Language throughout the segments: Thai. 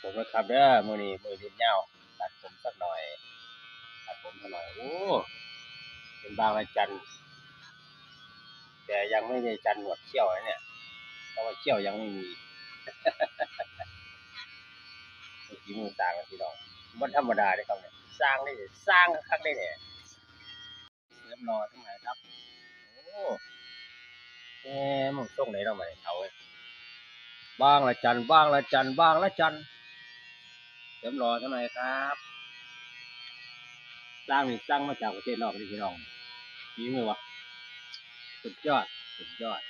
ผมนะครับเด้อมือนี้มือหยุดยาตัดผมสักหน่อยตัดผมสักหน่อยโอ้เป็นบางอาจันแต่ยังไม่ได้จันหนวดเขี้ยวนะเนี่ยเพราะว่าเขี้ยวยังไม่มีมีมือสร้างกันพี่น้องมันธรรมดาเลยครับเนี่ยสร้างได้สร้างคักได้เนี่ยเรียบร้อยทั้งหลายครับโอ้แหมมึงส่งไหนเราะมาเนี่ยเอาเว้บ้างละจันบ้างละจันบ้างละจัน ทร์เรียบร้อทั้งหลายครับสร้างนี่สร้างมาจากประเทศนอกนี่พี่น้องฝีมือวะสุดยอด สุดยอด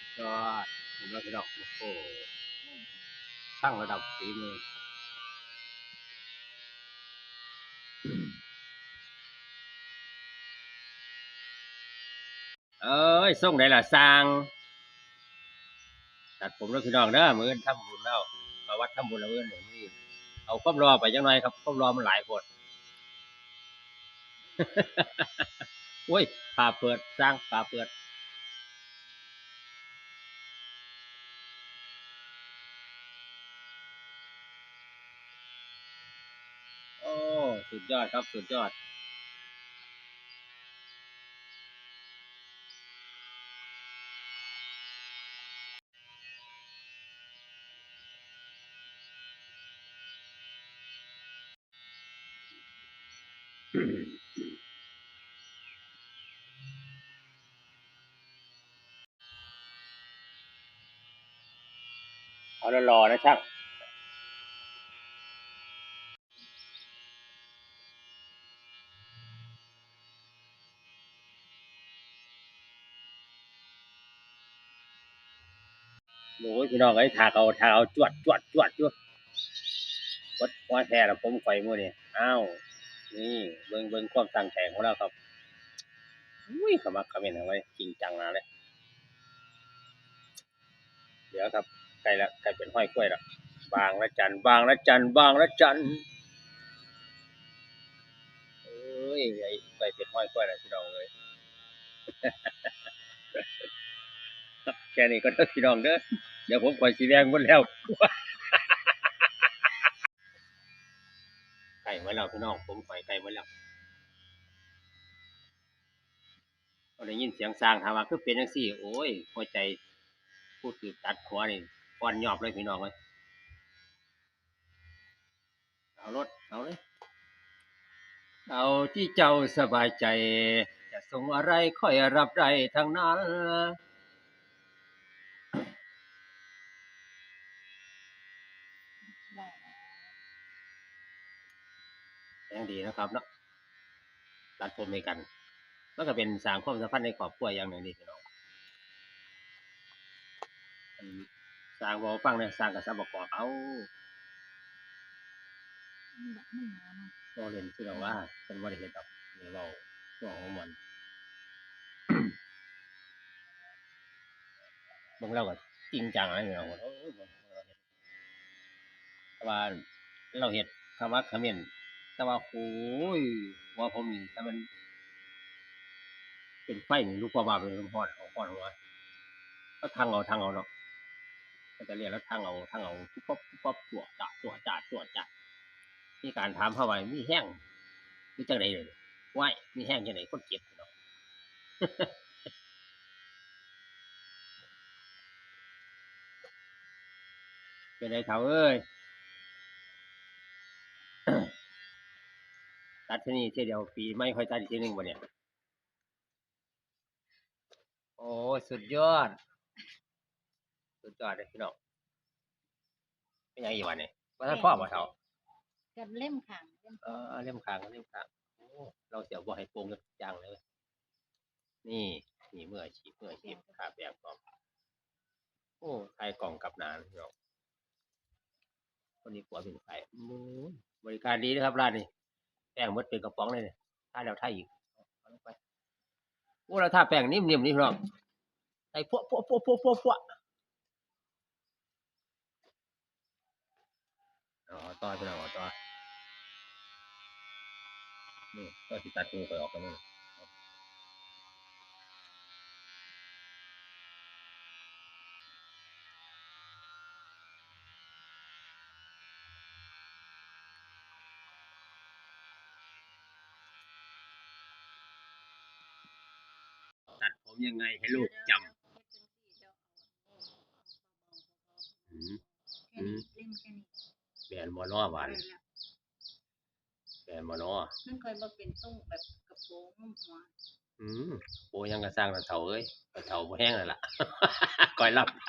สุดยอดผมว่าพี่น้องโอ้โหช่างระดับฝีมือเอ้ยส่งได้ล่ะสร้าง ตัดผมแล้วพี่น้องเด้อมื้อนทำบุญแล้ว วัดทำบุญแล้วมื้ออนนี่เอาควารอไปจังหน่อยครับควารอมันหลายคนโอ้ยผ่าเปิดสร้างผ่าเปิดโอ้สุดยอดครับ สุดยอด เอาแล้วรอนะช่างโอ้ยพี่น้องไอ้ถากเอาถากเอาจวดจวดจวดจวดวัดว่าแท้ละผมไฟมือนี่ยอ้าว นี่เบิ่งเบิ่งความตั้งใจของเราครับอุ้ยขมักขม้นเอาไว้จริงจังนะเลยเดี๋ยวครับใกล้ละใกล้เป็นห้อยกล้วยละบางละจันบางละจันบางละจันเอ้ยไอ้ใกล้เป็นห้อยกล้วยละพี่น้องเลยแค่นี้ก็เด้พี่น้องเด้อเดี๋ยวผมก่อยสีแดงหมดแล้ว พี่น้องผมก่อยไก่มาแล้วเราได้ยินเสียงสร้างถามว่าคือเป็นจังซี่ โอ้ยหัวใจพูดคือตัดหัวนี่อ่อนยอบเลยพี่น้องเลยเอารถเอาเลย เอาที่เจ้าสบายใจ จะส่งอะไรค่อยรับได้ทั้งนั้น ยังดีนะครับเนาะรัดผมในกันมันก็เป็นสร้างความสัมพันธ์ในครอบครัวอย่างหนึ่งดีพี่น้องสร้างบอฟังเนี่ยสร้างกับสร้างประกอบเอาก็เรียนที่เราว่าเป็นวันเหตุกับเดี๋ยเราช่วงของมันบางเราก็จริงจังอะไรเราโอ้ยบ่แต่ว่าเราเห็ดคำว่าคำเมน แต่ว่าโอ้ยว่าผมนี่ถ้ามัน เป็นไฟนี่ลูกว่าบาเป็นพอดเอาพอดหัวก็ทางเอาทางเอาเนาะก็จะเรียกแล้วทางเอาทางเอาปุ๊บปั๊บปุ๊บปับตัวจ่าตัวจ่าตัวจ่ามีการถามเข้าไปมีแห้งมีจังไดเลยว่ายมีแห้งจังไดคนเจ็บเนาะเป็นไรเขาเอ้ย ตัดที่นี่เที่ยวเดียวปีไม่ค่อยตัดอีกทีหนึ่งบ่เนี่ยโอ้ยสุดยอด สุดยอดเลยพี่น้องเป็นยังอีกวันเนี่ยว่าท่านพ่อบ่เท่ากับเล่มขังเล่มเออเล่มขางเล่มขางโอ้เราเสียบ่ให้โปรงกันจังเลยเว้ยนี่นี่เมื่ออาชีพเมื่ออาชีพขาแบบกล่องโอ้ไทยกล่องกับหนานพี่น้องคนนี้กลัวเป็นไฟมูนบริการดีนะครับร้านนี้ แป้งมดเป็นกระป๋องเลยเนี่ยถ้าแล้วถ้าอีกเอาลงไปโอ้เราถ้าแป้งนิ่มๆนี่พี่น้องใส่พวกพวกพวกพวกพวกพวกอ๋อต่อพี่น้องอ๋อต่อนี่ก็สิตัดมือไปออกกันนี่ ยังไงให้ลูกจำอืมแค่นี้เล่มแค่นี้แบนบ่เนอหวานได้แล้วแบนบ่เนอมันเคยมาเป็นทรงแบบกระโปรงนุ่มหัวอืมโบยังกระสร้างนั่นเฒ่าเอ้ยก็เฒ่าบ่แห้งนั่นล่ะก่อยรับไป